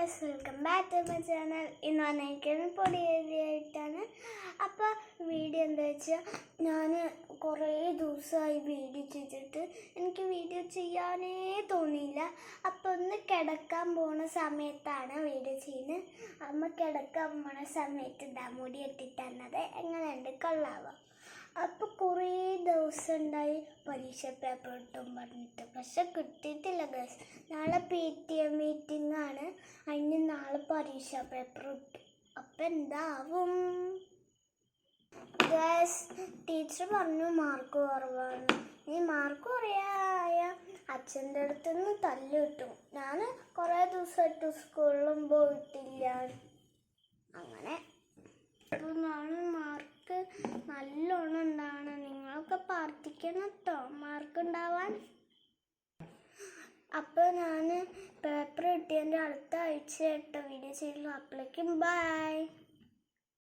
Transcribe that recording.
Guys welcome back to my channel ഇന്ന് വന്നിരിക്കുന്നത് പൊടിയേരിയായിട്ടാണ്. അപ്പോൾ വീഡിയോ എന്താ വെച്ചാൽ ഞാൻ കുറേ ദിവസമായി വീഡിയോ ചെയ്തിട്ട് എനിക്ക് വീഡിയോ ചെയ്യാനേ തോന്നിയില്ല. അപ്പോൾ ഒന്ന് കിടക്കാൻ പോണ സമയത്താണ് വീഡിയോ ചെയ്യുന്നത് അമ്മ കിടക്കാൻ പോണ സമയത്ത് ഇതാ മുടി ഇട്ടിട്ടന്നത് എങ്ങനെയുണ്ട്? കൊള്ളാവോ? അപ്പോൾ കുറേ ദിവസം ഉണ്ടായി പരീക്ഷ പേപ്പർ കിട്ടും പറഞ്ഞിട്ട്. പക്ഷെ കിട്ടിയിട്ടില്ല ഗസ് നാളെ പി ടി എം മീറ്റിംഗ് ആണ് അതിന് നാളെ പരീക്ഷ പേപ്പർ കിട്ടും അപ്പം എന്താവും? ടീച്ചർ പറഞ്ഞു മാർക്ക് കുറവാണ്. നീ മാർക്ക് കുറയായ അച്ഛന്റെ അടുത്ത് നിന്ന് തല്ല് കിട്ടും ഞാൻ കുറേ ദിവസമായിട്ട് സ്കൂളിലും പോയിട്ടില്ല. അങ്ങനെ അപ്പോൾ നാളെ മാർക്ക് നല്ലോണം ഉണ്ടാവണം. നിങ്ങളൊക്കെ പ്രാർത്ഥിക്കണം കേട്ടോ മാർക്ക് ഉണ്ടാവാൻ. അപ്പോൾ ഞാൻ കേട്ടോ വീഡിയോ ചെയ്യുന്നു അപ്പോഴേക്കും ബൈ